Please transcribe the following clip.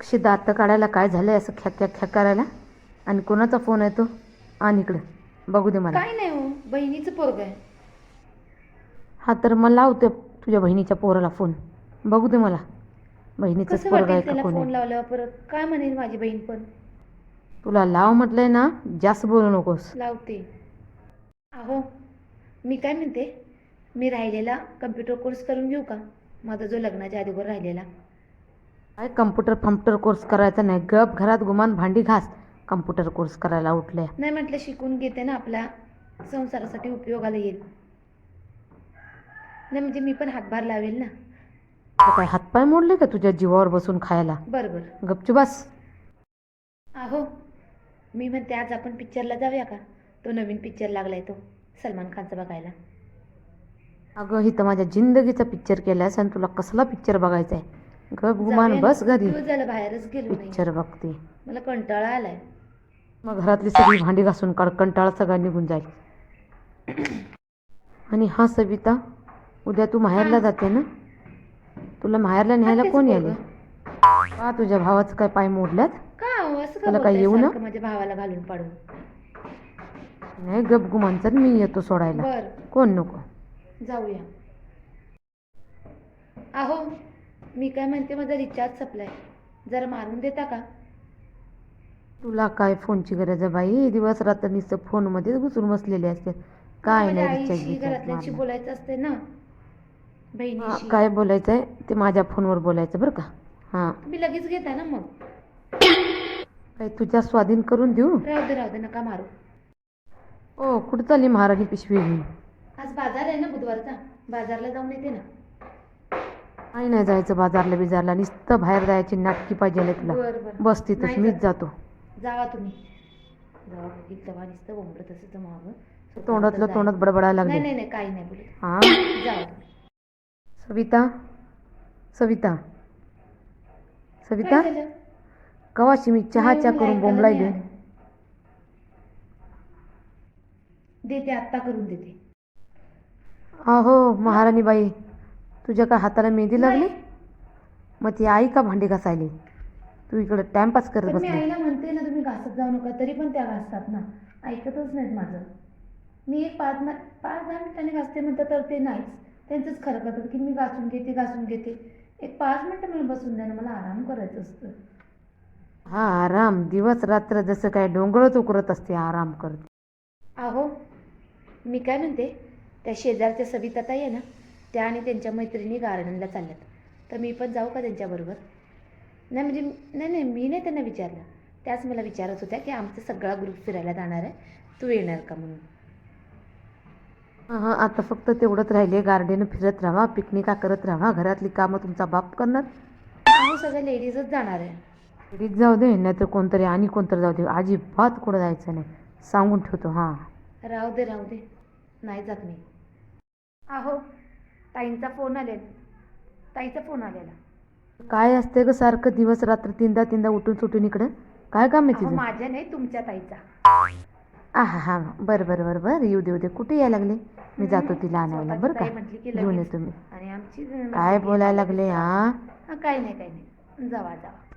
कशी दात काढायला काय झालंय असं ख्या ख्या ख्या करायला? आणि कोणाचा फोन आहे तो? आण इकडं. बघू दे मला. काय नाही हो. बहिणीचं पोरग आहे. हा तर मला लावते तुझ्या बहिणीच्या पोराला फोन बघू दे मला. बहिणीचं कसं पोरग आहे वाटेल का त्याला कोण? फोन आहे लावल्यावर परत? काय म्हणेल माझी बहीण पण? तुला लाव म्हटलंय ना जास्त बोलू नकोस. लावते. अहो मी काय म्हणते? मी राहिलेला कम्प्युटर कोर्स करून घेऊ का? माझा जो लग्नाच्या अगोदर राहिलेला. काय कम्प्युटर फम्प्युटर कोर्स करायचा नाही? गप घरात गुमान भांडी घास. कम्प्युटर कोर्स करायला उठले नाही म्हटलं शिकून घेते ना आपल्या संसारासाठी उपयोगाला येईल. नाही म्हणजे मी पण हातभार लावेल ना. काय हातपाय मोडले का तुझ्या जीवावर बसून खायला? बरं बरं गपचुबास अहो मी म्हणते आज आपण पिक्चरला जाऊया का? तो नवीन पिक्चर लागलाय तो सलमान खानचा बघायला. अगं ही तर माझ्या जिंदगीचा पिक्चर केलायस आणि तुला कसला पिक्चर बघायचा आहे गप गुमान. बस घरी. दिवस झालं बाहेरच गेलो नाही. पिक्चर बघते. मला कंटाळा आलाय. मग घरातली सगळी भांडी घासून काढ कंटाळा सगळा निघून जाईल. आणि हा सविता उद्या तू माहेरला जाते ना? तुला माहेरला न्यायला कोण याले पोरगं. का तुझ्या भावाचं काय पाय मोडल्यात? का हो, तुला काय येऊ ना? माझ्या भावाला घालून पाडून. नाही गप गुमान तर मी येतो सोडायला. कोण नको? जाऊया. अहो मी काय म्हणते माझा रिचार्ज संपलाय. जरा मारून देता का? तुला काय फोनची गरज आहे बाई? दिवस रात्र नुसतं फोनमध्येच घुसून बसलेले असते. काय नाही आईशी घरातल्यांशी. बोलायचं असते ना. बहिणीशी. काय बोलायचं आहे ते माझ्या फोनवर बोलायचं बरं का? हां. तुम्ही लगेच घेता ना मग. काय तुझ्या स्वाधीन करून देऊ? राहू दे राहू दे नका मारू. ओ कुठं चालली महाराणी पिशवी? घेऊन आज बाजार आहे ना बुधवारचा. बाजारला जाऊन येते ना. काही नाही जायचं बाजारला बिजारला. नुसतं बाहेर जायची नाटकी पाहिजे तुला बरं बरं. बस तिथंच नाही मीच जात. जावा तुम्ही. जावा नुसतं असं मागं. तोंडातलं तोंडात बडबडायला नाही लागले. नाही नाही काही नाही बोलत. हा? जावा तुम्ही. सविता? सविता? सविता? काय झालं? कवाशी मी चहा नाही, चा मला करून ऐकायला बोंबलायली नाही आलं. देते आत्ता करून देते. अहो महाराणी बाई तुझ्या काय हाताला मेहंदी लागली. मग ती आई का भांडी घासायली? तू इकडे टाइमपास करत बसली. आईला म्हणते ना तुम्ही घासत जाऊ नका तरी पण त्या घासतात ना. ऐकतच नाहीत माझं. मी एक पाच मिनिट पाच दहा मिनिटांनी घासते म्हणतात तर ते नाहीच. त्यांचंच खरं करतात की मी घासून घेते घासून घेते. एक पाच मिनिटं मला बसून द्या ना मला आराम करायचं असतं. हा आराम. दिवस रात्र जसं काय डोंगरच उकरत असते आराम करते. अहो मी काय म्हणते त्या शेजारच्या सविता ताई आहे ना त्या आणि त्यांच्या मैत्रिणी गार्डनला चालल्यात. तर मी पण जाऊ का त्यांच्याबरोबर? नाही म्हणजे नाही नाही मी नाही त्यांना विचारलं. त्याच मला विचारत होत्या की आमचा सगळा ग्रुप फिरायला जाणार आहे. तू येणार का म्हणून? हा आता फक्त तेवढंच राहिले गार्डन फिरत राहा पिकनिका करत राहा. घरातली कामं तुमचा बाप करणार. अहो सगळ्या लेडीजच जाणार आहे. लेडीज जाऊ दे नाहीतर कोणतरी आणि कोणतरी जाऊ दे. अजिबात कुठं जायचं नाही. सांगून ठेवतो हां. राहू दे राहू दे. नाही जात मी. अहो ताईंचा फोन आलेला. ताईचा फोन आलेला. काय असते ग सारखं दिवस रात्र तीनदा तीनदा उठून सुटून इकडं? काय काम आहे माझ्या नाही तुमच्या ताईचा. आ हा हा बरं बरं बरं बरं. येऊ दे येऊ दे. कुठे यायला लागले? मी जातो तिला आणायला. बरं का? घेऊन. येतो मी आणि आमची काय बोलायला लागले हा? हा, काही नाही काही नाही. जावा जावा.